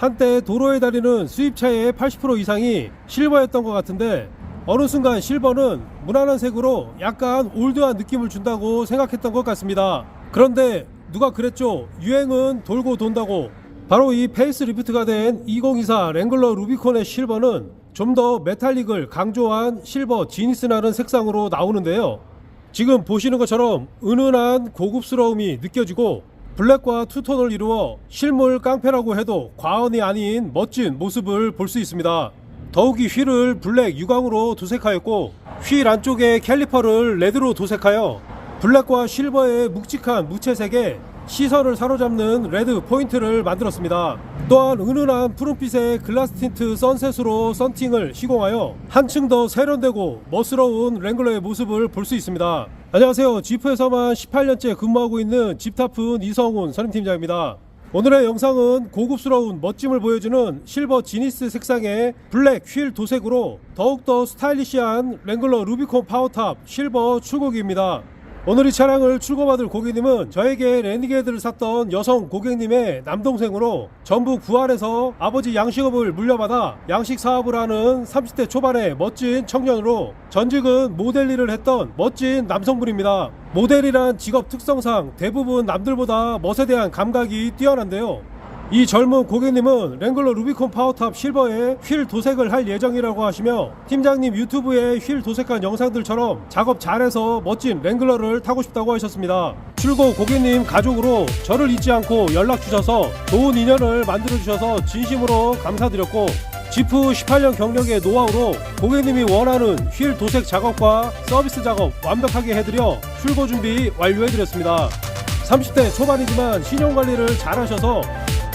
한때 도로에 다니는 수입차의 80% 이상이 실버였던 것 같은데 어느 순간 실버는 무난한 색으로 약간 올드한 느낌을 준다고 생각했던 것 같습니다. 그런데 누가 그랬죠? 유행은 돌고 돈다고. 바로 이 페이스 리프트가 된 2024 랭글러 루비콘의 실버는 좀 더 메탈릭을 강조한 실버 지니스라는 색상으로 나오는데요. 지금 보시는 것처럼 은은한 고급스러움이 느껴지고 블랙과 투톤을 이루어 실물 깡패라고 해도 과언이 아닌 멋진 모습을 볼 수 있습니다. 더욱이 휠을 블랙 유광으로 도색하였고 휠 안쪽에 캘리퍼를 레드로 도색하여 블랙과 실버의 묵직한 무채색에 시선을 사로잡는 레드 포인트를 만들었습니다. 또한 은은한 푸른빛의 글라스 틴트 선셋으로 썬팅을 시공하여 한층 더 세련되고 멋스러운 랭글러의 모습을 볼 수 있습니다. 안녕하세요. 지프에서만 18년째 근무하고 있는 집타푼 이성훈 선임팀장입니다. 오늘의 영상은 고급스러운 멋짐을 보여주는 실버 지니스 색상의 블랙 휠 도색으로 더욱더 스타일리시한 랭글러 루비콘 파워탑 실버 출고기입니다. 오늘 이 차량을 출고받을 고객님은 저에게 레니게이드를 샀던 여성 고객님의 남동생으로 전북 부안에서 아버지 양식업을 물려받아 양식 사업을 하는 30대 초반의 멋진 청년으로 전직은 모델 일을 했던 멋진 남성분입니다. 모델이란 직업 특성상 대부분 남들보다 멋에 대한 감각이 뛰어난데요. 이 젊은 고객님은 랭글러 루비콘 파워탑 실버에 휠 도색을 할 예정이라고 하시며 팀장님 유튜브에 휠 도색한 영상들처럼 작업 잘해서 멋진 랭글러를 타고 싶다고 하셨습니다. 출고 고객님 가족으로 저를 잊지 않고 연락 주셔서 좋은 인연을 만들어 주셔서 진심으로 감사드렸고 지프 18년 경력의 노하우로 고객님이 원하는 휠 도색 작업과 서비스 작업 완벽하게 해드려 출고 준비 완료해드렸습니다. 30대 초반이지만 신용 관리를 잘하셔서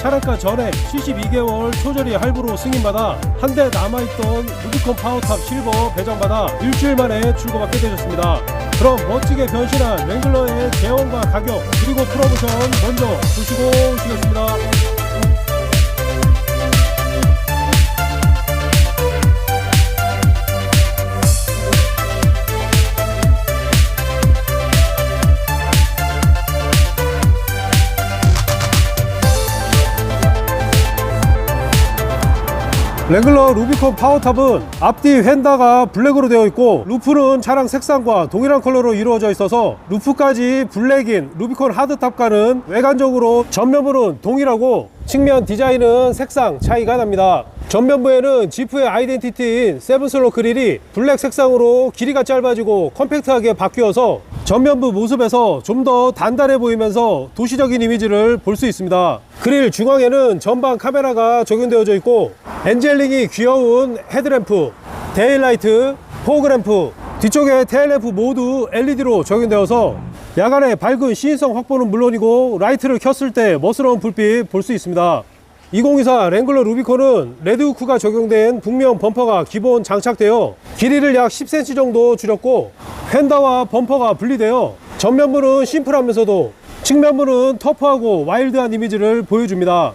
차량가 전액 72개월 초저리 할부로 승인받아 한 대 남아있던 루비콘 파워탑 실버 배정받아 일주일 만에 출고받게 되셨습니다. 그럼 멋지게 변신한 랭글러의 제원과 가격 그리고 프로모션 먼저 보시고 오시겠습니다. 랭글러 루비콘 파워탑은 앞뒤 휀다가 블랙으로 되어 있고 루프는 차량 색상과 동일한 컬러로 이루어져 있어서 루프까지 블랙인 루비콘 하드탑과는 외관적으로 전면부는 동일하고 측면 디자인은 색상 차이가 납니다. 전면부에는 지프의 아이덴티티인 세븐슬로 그릴이 블랙 색상으로 길이가 짧아지고 컴팩트하게 바뀌어서 전면부 모습에서 좀 더 단단해 보이면서 도시적인 이미지를 볼 수 있습니다. 그릴 중앙에는 전방 카메라가 적용되어져 있고 엔젤링이 귀여운 헤드램프, 데일라이트, 포그램프, 뒤쪽에 테일램프 모두 LED로 적용되어서 야간에 밝은 시인성 확보는 물론이고 라이트를 켰을 때 멋스러운 불빛 볼 수 있습니다. 2024 랭글러 루비콘은 레드후크가 적용된 북면 범퍼가 기본 장착되어 길이를 약 10cm 정도 줄였고 휀다와 범퍼가 분리되어 전면부는 심플하면서도 측면부는 터프하고 와일드한 이미지를 보여줍니다.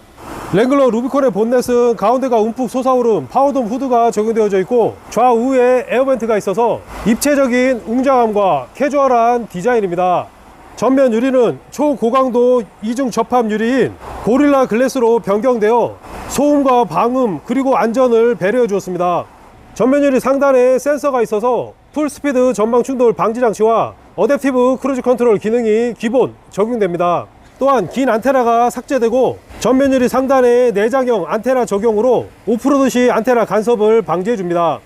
랭글러 루비콘의 본넷은 가운데가 움푹 솟아오른 파워돔 후드가 적용되어져 있고 좌우에 에어벤트가 있어서 입체적인 웅장함과 캐주얼한 디자인입니다. 전면 유리는 초고강도 이중 접합 유리인 고릴라 글래스로 변경되어 소음과 방음 그리고 안전을 배려해 주었습니다. 전면 유리 상단에 센서가 있어서 풀스피드 전방 충돌 방지 장치와 어댑티브 크루즈 컨트롤 기능이 기본 적용됩니다. 또한 긴 안테나가 삭제되고 전면 유리 상단에 내장형 안테나 적용으로 오프로드 시 안테나 간섭을 방지해 줍니다.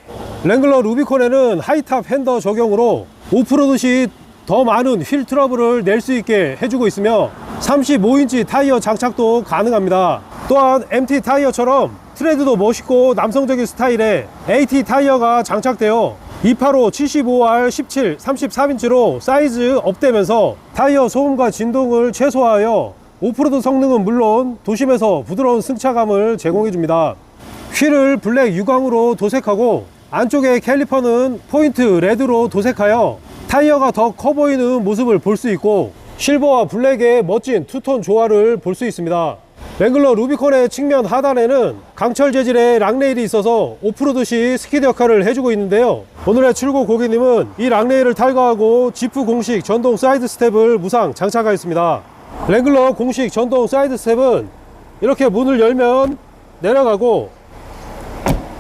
랭글러 루비콘에는 하이탑 핸더 적용으로 오프로드 시 더 많은 휠 트러블을 낼 수 있게 해주고 있으며 35인치 타이어 장착도 가능합니다. 또한 MT 타이어처럼 트레드도 멋있고 남성적인 스타일의 AT 타이어가 장착되어 285, 75R, 17, 33인치로 사이즈 업되면서 타이어 소음과 진동을 최소화하여 오프로드 성능은 물론 도심에서 부드러운 승차감을 제공해 줍니다. 휠을 블랙 유광으로 도색하고 안쪽에 캘리퍼는 포인트 레드로 도색하여 타이어가 더 커 보이는 모습을 볼 수 있고 실버와 블랙의 멋진 투톤 조화를 볼 수 있습니다. 랭글러 루비콘의 측면 하단에는 강철 재질의 락레일이 있어서 오프로드 시 스키드 역할을 해주고 있는데요. 오늘의 출고 고객님은 이 락레일을 탈거하고 지프 공식 전동 사이드 스텝을 무상 장착하였습니다. 랭글러 공식 전동 사이드 스텝은 이렇게 문을 열면 내려가고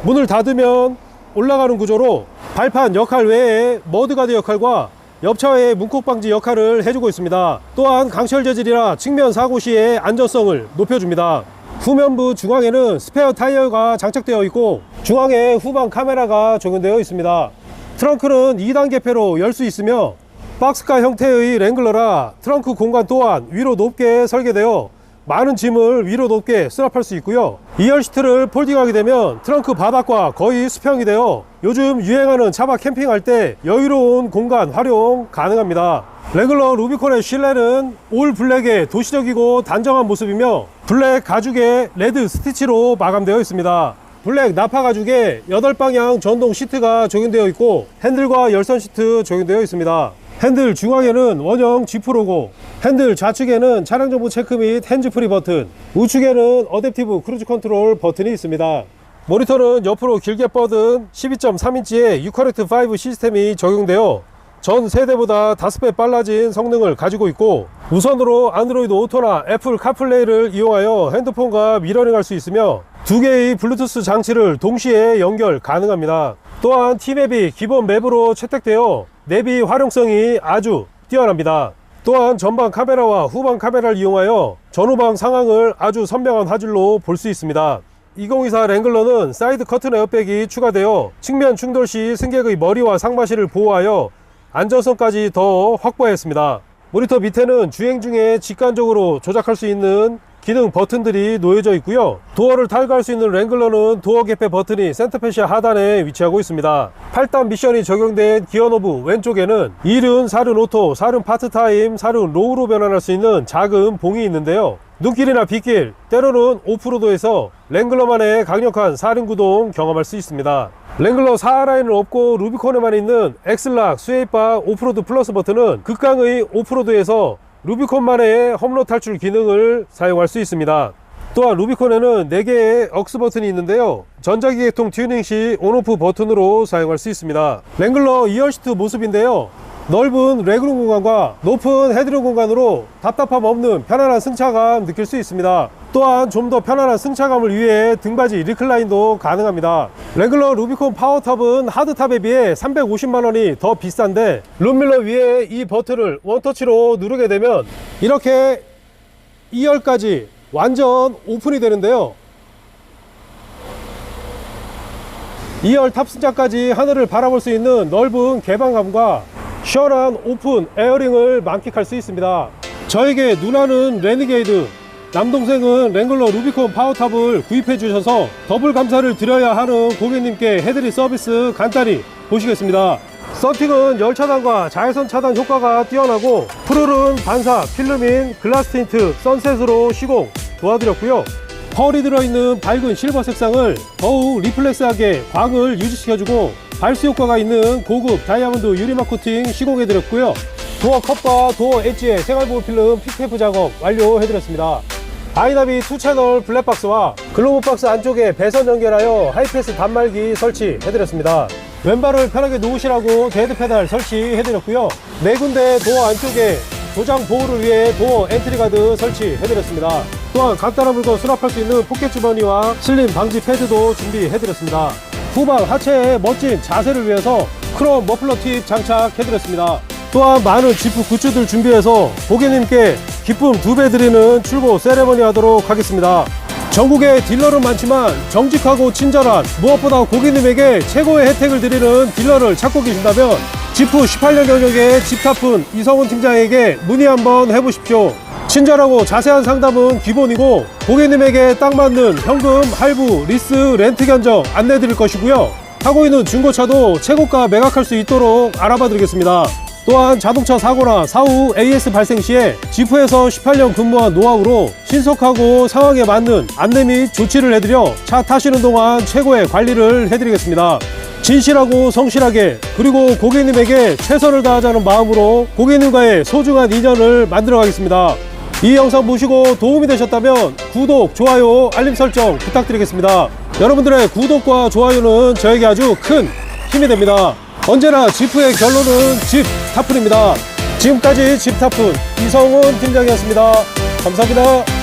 문을 닫으면 올라가는 구조로 발판 역할 외에 머드가드 역할과 옆차의 문콕 방지 역할을 해주고 있습니다. 또한 강철 재질이라 측면 사고 시의 안전성을 높여줍니다. 후면부 중앙에는 스페어 타이어가 장착되어 있고 중앙에 후방 카메라가 적용되어 있습니다. 트렁크는 2단 개폐로 열 수 있으며 박스카 형태의 랭글러라 트렁크 공간 또한 위로 높게 설계되어 많은 짐을 위로 높게 수납할 수 있고요. 2열 시트를 폴딩하게 되면 트렁크 바닥과 거의 수평이 되어 요즘 유행하는 차박 캠핑할 때 여유로운 공간 활용 가능합니다. 레글러 루비콘의 실내는 올 블랙의 도시적이고 단정한 모습이며 블랙 가죽의 레드 스티치로 마감되어 있습니다. 블랙 나파 가죽에 8방향 전동 시트가 적용되어 있고 핸들과 열선 시트 적용되어 있습니다 핸들 중앙에는 원형 지프 로고 핸들 좌측에는 차량 정보 체크 및 핸즈 프리 버튼 우측에는 어댑티브 크루즈 컨트롤 버튼이 있습니다. 모니터는 옆으로 길게 뻗은 12.3인치의 6커렉트 5 시스템이 적용되어 전 세대보다 5배 빨라진 성능을 가지고 있고 우선으로 안드로이드 오토나 애플 카플레이를 이용하여 핸드폰과 미러링 할 수 있으며 두 개의 블루투스 장치를 동시에 연결 가능합니다 또한 T맵이 기본 맵으로 채택되어 내비 활용성이 아주 뛰어납니다 또한 전방 카메라와 후방 카메라를 이용하여 전후방 상황을 아주 선명한 화질로 볼 수 있습니다 2024 랭글러는 사이드 커튼 에어백이 추가되어 측면 충돌 시 승객의 머리와 상바실을 보호하여 안전성까지 더 확보했습니다. 모니터 밑에는 주행 중에 직관적으로 조작할 수 있는 기능 버튼들이 놓여져 있고요. 도어를 탈거할 수 있는 랭글러는 도어 개폐 버튼이 센터페시아 하단에 위치하고 있습니다. 8단 미션이 적용된 기어 노브 왼쪽에는 2륜, 4륜 오토, 4륜 파트타임, 4륜 로우로 변환할 수 있는 작은 봉이 있는데요. 눈길이나 빗길, 때로는 오프로드에서 랭글러만의 강력한 4륜 구동 경험할 수 있습니다. 랭글러 4라인은 없고 루비콘에만 있는 엑슬락, 스웨이바, 오프로드 플러스 버튼은 극강의 오프로드에서 루비콘만의 험로 탈출 기능을 사용할 수 있습니다. 또한 루비콘에는 4개의 억스 버튼이 있는데요. 전자기계통 튜닝 시 온오프 버튼으로 사용할 수 있습니다. 랭글러 2열 시트 모습인데요. 넓은 레그룸 공간과 높은 헤드룸 공간으로 답답함 없는 편안한 승차감 느낄 수 있습니다. 또한 좀 더 편안한 승차감을 위해 등받이 리클라인도 가능합니다. 랭글러 루비콘 파워탑은 하드탑에 비해 350만원이 더 비싼데 룸밀러 위에 이 버튼을 원터치로 누르게 되면 이렇게 2열까지 완전 오픈이 되는데요. 2열 탑승자까지 하늘을 바라볼 수 있는 넓은 개방감과 시원한 오픈 에어링을 만끽할 수 있습니다. 저에게 누나는 레니게이드, 남동생은 랭글러 루비콘 파워탑을 구입해 주셔서 더블 감사를 드려야 하는 고객님께 해드릴 서비스 간단히 보시겠습니다. 서팅은 열 차단과 자외선 차단 효과가 뛰어나고 푸르른 반사 필름인 글라스 틴트 선셋으로 시공 도와드렸고요. 펄이 들어있는 밝은 실버 색상을 더욱 리플렉스하게 광을 유지시켜주고 발수 효과가 있는 고급 다이아몬드 유리막 코팅 시공해드렸고요. 도어 컵과 도어 엣지에 생활보호 필름 픽테이프 작업 완료해드렸습니다. 아이나비 2채널 블랙박스와 글로브박스 안쪽에 배선 연결하여 하이패스 단말기 설치해드렸습니다. 왼발을 편하게 놓으시라고 데드 페달 설치해드렸고요. 네 군데 도어 안쪽에 도장 보호를 위해 도어 엔트리 가드 설치해드렸습니다. 또한 간단한 물건 수납할 수 있는 포켓 주머니와 슬림 방지 패드도 준비해드렸습니다. 후방 하체의 멋진 자세를 위해서 크롬 머플러 팁 장착해드렸습니다. 또한 많은 지프 굿즈들 준비해서 고객님께 기쁨 두 배 드리는 출고 세레머니 하도록 하겠습니다. 전국에 딜러는 많지만 정직하고 친절한 무엇보다 고객님에게 최고의 혜택을 드리는 딜러를 찾고 계신다면 지프 18년 경력의 집타푼 이성훈 팀장에게 문의 한번 해보십시오. 친절하고 자세한 상담은 기본이고 고객님에게 딱 맞는 현금, 할부, 리스, 렌트 견적 안내 드릴 것이고요. 타고 있는 중고차도 최고가 매각할 수 있도록 알아봐 드리겠습니다. 또한 자동차 사고나 사후 AS 발생 시에 지프에서 18년 근무한 노하우로 신속하고 상황에 맞는 안내 및 조치를 해드려 차 타시는 동안 최고의 관리를 해드리겠습니다. 진실하고 성실하게 그리고 고객님에게 최선을 다하자는 마음으로 고객님과의 소중한 인연을 만들어 가겠습니다. 이 영상 보시고 도움이 되셨다면 구독, 좋아요, 알림 설정 부탁드리겠습니다. 여러분들의 구독과 좋아요는 저에게 아주 큰 힘이 됩니다. 언제나 지프의 결론은 집 타푼입니다. 지금까지 집 타푼 이성훈 팀장이었습니다. 감사합니다.